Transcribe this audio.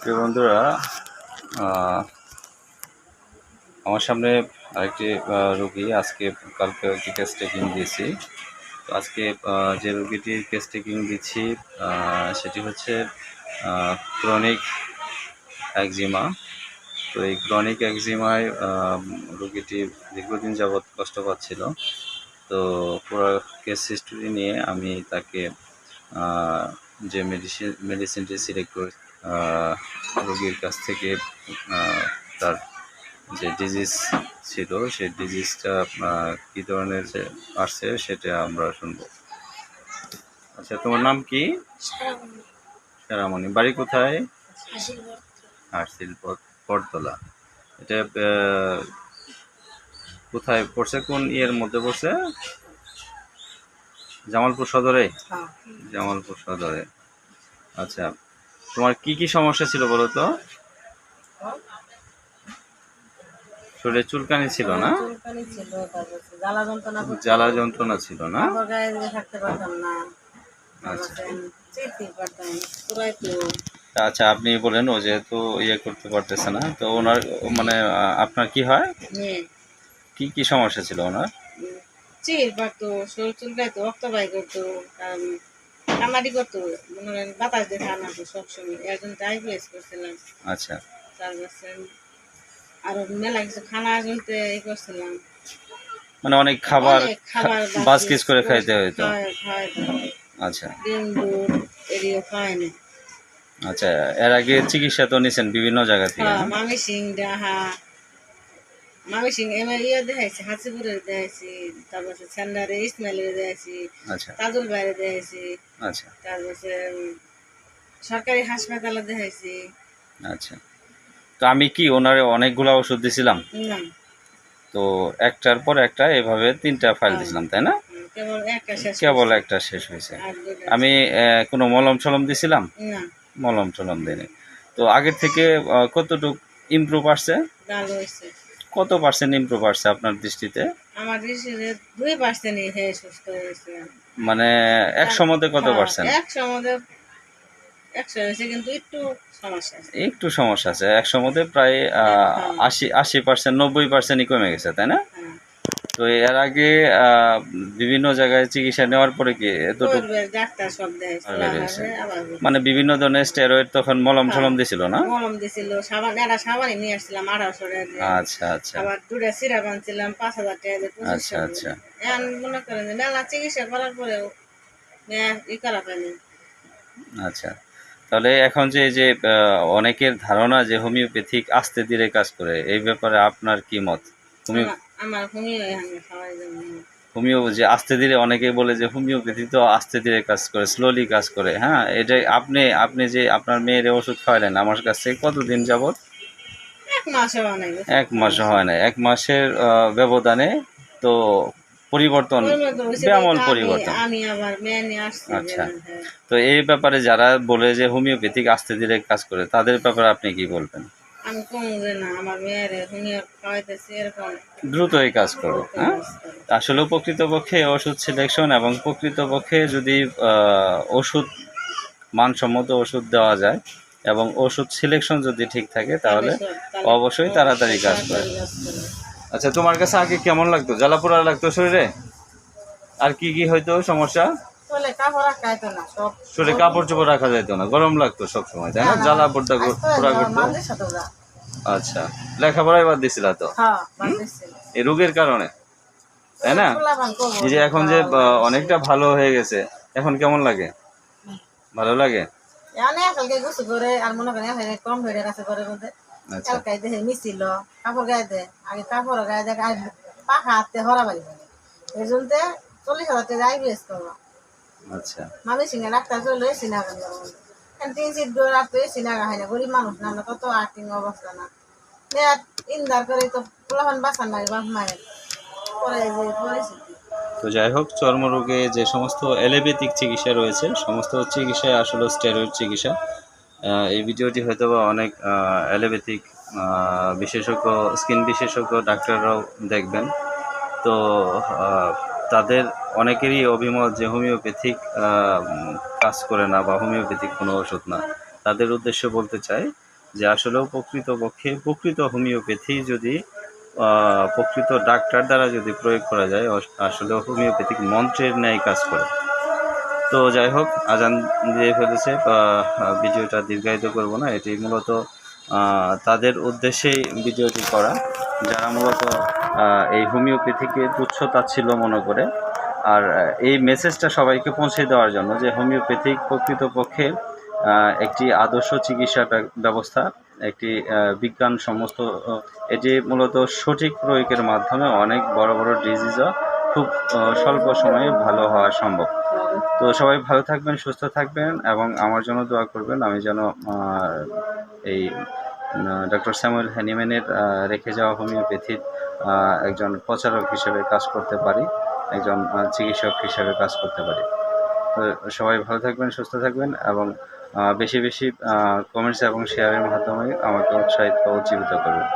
প্রিয় বন্ধুরা আমার সামনে আরেকটি রোগী আজকে কালকে একটি কেস টেকিং দিয়েছি। তো আজকে যে রোগীটির কেস টেকিং দিচ্ছি সেটি হচ্ছে ক্রনিক একজিমা তো এই ক্রনিক একজিমায় রোগীটি দীর্ঘদিন যাবৎ কষ্ট পাচ্ছিল। তো পুরো কেস হিস্টোরি নিয়ে আমি তাকে যে মেডিসিন মেডিসিনটি সিলেক্ট করে রোগীর কাছ থেকে তার যে ডিজিজ ছিল সেই ডিজিজটা কী ধরনের যে আসছে সেটা আমরা শুনব। আচ্ছা তোমার নাম কি? সারামণি। বাড়ি কোথায়? হারসিল পটতলা। এটা কোথায় পড়ছে? কোন ইয়ের মধ্যে পড়ছে? জামালপুর সদরে? জামালপুর সদরে। আচ্ছা তোমার কি কি সমস্যা ছিল বলো তো? শরীরে চুলকানি ছিল না? হচ্ছে জ্বালা যন্ত্রণা ছিল না? আচ্ছা। আচ্ছা আপনি বলেন ও যেহেতু ইয়ে করতে পারতেছে না তো ওনার মানে আপনার কি হয়? নিয়ে কি কি সমস্যা ছিল ওনার? চির পারতো শরীর চুলকাইতো রক্ত বাই করতো কান্নাটি করতো মনে করেন বাতাস দিয়ে কান্নাতো সবসময়। একজন ডায়াবেটিস করছিলাম। আচ্ছা। তারপর আরও মেলা কিছু খানা জনতে ই করছিলাম। মানে অনেক খাবার খাবার বাসকিস করে খাইতে হইতো। আচ্ছা। ডিম দুধ খাওয়াই আচ্ছা এর আগে চিকিৎসা তো নিছেন বিভিন্ন জায়গা থেকে হ্যাঁ? মামি সিং ডাহা মামি সিং এমএল ইয়ে দেখাইছি হাসিপুরে দেখাইছি তারপর সেন্ডারে ইসমাইলের দেখাইছি আচ্ছা। তাজুল বাইরে দেখাইছি আচ্ছা। তারপর সরকারি হাসপাতালে দেখাইছি। আচ্ছা। তো আমি কি ওনারে অনেকগুলা ওষুধ দিছিলাম? তো একটার পর একটা এভাবে তিনটা ফাইল দিছিলাম তাই না? কেবল একটা শেষ হয়েছে। আমি কোনো মলম সলম দিছিলাম? মলম টলম দিনে তো আগের থেকে কতটুকু কতটুক ইমপ্রুভ আসছে? ভালো হয়েছে। কত পার্সেন্ট ইমপ্রুভ আসছে আপনার দৃষ্টিতে? আমার দৃষ্টিতে দুই পার্সেন্ট হয়ে সুস্থ হয়েছে। মানে এক মধ্যে কত হ্যাঁ, পার্সেন্ট একশো মধ্যে একশো হয়েছে কিন্তু একটু সমস্যা আছে। একটু সমস্যা আছে। একশো মধ্যে প্রায় আশি আশি পার্সেন্ট নব্বই পার্সেন্টই কমে গেছে তাই না? হ্যাঁ। তো এর আগে বিভিন্ন জায়গায় চিকিৎসা নেওয়ার পরে কি এতটুকু মানে বিভিন্ন ধরনের স্টেরয়েড তখন মলম টলম দিছিল না? মলম দিছিল সাবান একটা সাবানই নিয়ে আসছিলাম টাকা আচ্ছা আচ্ছা। আবার দুটা সিরাপ আনছিলাম পাঁচ হাজার টাকা আচ্ছা আচ্ছা। এখন মনে করেন যে মেলা চিকিৎসা করার পরেও ই করা পায়নি আচ্ছা। তাহলে এখন যে এই যে অনেকের ধারণা যে হোমিওপ্যাথিক আস্তে ধীরে কাজ করে এই ব্যাপারে আপনার কি মত? হোমিও আমার- হোমিও এখানে খাওয়াই যাবে হোমিও যে আস্তে ধীরে অনেকে বলে যে হোমিওপ্যাথি তো আস্তে ধীরে কাজ করে স্লোলি কাজ করে। হ্যাঁ এটা আপনি আপনি যে আপনার মেয়ের ওষুধ খাওয়ালেন আমার কাছ থেকে কতদিন যাবত এক মাস হয় না এক মাসের ব্যবধানে তো পরিবর্তন ব্যামল পরিবর্তন। আচ্ছা। তো এই ব্যাপারে যারা বলে যে হোমিওপ্যাথিক আস্তে ধীরে কাজ করে তাদের ব্যাপারে আপনি কি বলবেন? আমি কম যে না আমার মেয়ের হোমিও খাওয়াইতেছি এরকম। দ্রুতই কাজ করবে হ্যাঁ? আসলে প্রকৃতপক্ষে ওষুধ সিলেকশন এবং প্রকৃতপক্ষে যদি ওষুধ মানসম্মত ওষুধ দেওয়া যায় এবং ওষুধ সিলেকশন যদি ঠিক থাকে তাহলে অবশ্যই তাড়াতাড়ি কাজ করে। আচ্ছা তোমার কাছে আগে কেমন লাগতো? জ্বালাপোড়া লাগতো শরীরে? আর কি কি হয়তো সমস্যা? শরীরে কাপড় চোপড় রাখা যেত না গরম লাগতো সব সময় তাই না? জ্বালা করতো? আচ্ছা লেখাপড়াই বাদ দিছিল তো? হ্যাঁ এই রোগের কারণে তাই না? এই যে এখন যে অনেকটা ভালো হয়ে গেছে এখন কেমন লাগে? ভালো লাগে? আর মনে করেন কম গেছে করে বলতে আচ্ছা। কালকে দেহে মিছিল কাপড় গায়ে দে আগে কাপড় গায়ে দে আর পাখা হাতে হরা বাড়ি এই জন্য চল্লিশ হাজার টাকা আইবিএস করব আচ্ছা। সিংহে ডাক্তার চলে সিনা গান তিন সিট দৌড় রাখতো সিনা গা না গরিব মানুষ না আমরা কত আর্থিক অবস্থা না। মেয়াদ ইন্দার করে তো পোলাপান বাঁচান নাই বাপ মায়ের। পরে যে পরিস্থিতি তো যাই হোক চর্মরোগে যে সমস্ত এলোপ্যাথিক চিকিৎসা রয়েছে সমস্ত চিকিৎসায় আসলে স্টেরয়েড চিকিৎসা। এই ভিডিওটি হয়তো বা অনেক এলোপ্যাথিক বিশেষজ্ঞ স্কিন বিশেষজ্ঞ ডাক্তাররাও দেখবেন। তো তাদের অনেকেরই অভিমত যে হোমিওপ্যাথিক কাজ করে না বা হোমিওপ্যাথিক কোনো ওষুধ না। তাদের উদ্দেশ্য বলতে চাই যে আসলেও প্রকৃতপক্ষে প্রকৃত হোমিওপ্যাথি যদি প্রকৃত ডাক্তার দ্বারা যদি প্রয়োগ করা যায় আসলে হোমিওপ্যাথিক মন্ত্রের ন্যায় কাজ করে। তো যাই হোক, আজান দিয়ে ফেলেছে ভিডিওটা দীর্ঘায়িত করব না, এটি মূলত তাদের উদ্দেশ্যেই ভিডিওটি করা। যারা মূলত এই হোমিওপ্যাথিকে তুচ্ছ তাচ্ছিল্য মনে করে, আর এই মেসেজটা সবাইকে পৌঁছে দেওয়ার জন্য যে হোমিওপ্যাথিক প্রকৃতপক্ষে একটি আদর্শ চিকিৎসা ব্যবস্থা, একটি বিজ্ঞান সমস্ত এটি মূলত সঠিক প্রয়োগের মাধ্যমে অনেক বড় বড় ডিজিজও খুব স্বল্প সময়ে ভালো হওয়া সম্ভব। তো সবাই ভালো থাকবেন, সুস্থ থাকবেন, এবং আমার জন্য দোয়া করবেন, আমি যেন এই ডক্টর স্যামুয়েল হ্যানিম্যানের রেখে যাওয়া হোমিওপ্যাথির একজন প্রচারক হিসেবে কাজ করতে পারি, একজন চিকিৎসক হিসেবে কাজ করতে পারি। তো সবাই ভালো থাকবেন, সুস্থ থাকবেন এবং বেশি বেশি কমেন্টস এবং শেয়ারের মাধ্যমে আমাকে উৎসাহিত উজ্জীবিত করবেন।